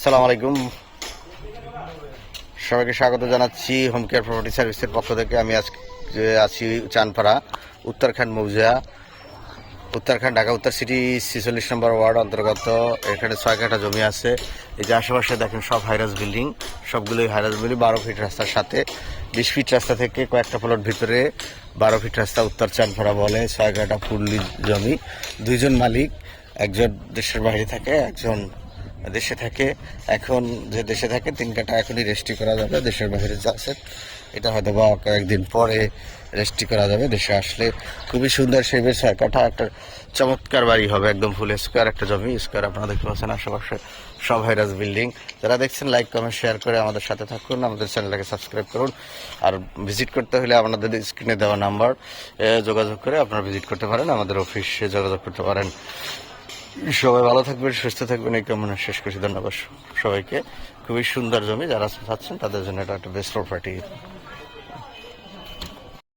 আসসালামু আলাইকুম। সবাইকে স্বাগত জানাচ্ছি হোম কেয়ার প্রপার্টি সার্ভিসের পক্ষ থেকে। আমি আজকে আছি চানপাড়া, উত্তরাখণ্ড মৌজা। উত্তরাখণ্ড, ঢাকা, উত্তর সিটি ছিচল্লিশ নম্বর ওয়ার্ড অন্তর্গত। এখানে ছয় কাঠা জমি আছে। এই যে আশেপাশে দেখেন সব হাইরাস বিল্ডিং সবগুলোই হাইরাস বিল্ডিং বারো ফিট রাস্তার সাথে। বিশ ফিট রাস্তা থেকে কয়েকটা প্লট ভিতরে, বারো ফিট রাস্তা উত্তর চানপাড়া বলে। ছয় কাঠা ফুল্লি জমি। দুইজন মালিক, একজন দেশের বাইরে থাকে, একজন দেশে থাকে, এখন যে দেশে থাকে তিন কাটা এখনই রেজিস্ট্রি করা যাবে দেশের বাইরে যাচ্ছে এটা হয়তো বা কয়েকদিন পরে রেজিস্ট্রি করা যাবে দেশে আসলে। খুবই সুন্দর সেই ছয় কাঠা একটা চমৎকার বাড়ি হবে, একদম ফুল স্কোয়ার একটা জমি স্কোয়ার আপনারা দেখতে পাচ্ছেন আশেপাশে সব হাইরাস বিল্ডিং যারা দেখছেন লাইক কমেন্ট শেয়ার করে আমাদের সাথে থাকুন, আমাদের চ্যানেলটাকে সাবস্ক্রাইব করুন। আর ভিজিট করতে হলে আপনাদের স্ক্রিনে দেওয়া নাম্বার যোগাযোগ করে আপনারা ভিজিট করতে পারেন, আমাদের অফিসে যোগাযোগ করতে পারেন। সবাই ভালো থাকবেন, সুস্থ থাকবেন, এই কামনা শেষ করছি। ধন্যবাদ সবাইকে। খুবই সুন্দর জমি যারা চাচ্ছেন তাদের জন্য এটা একটা বেস্ট প্রপার্টি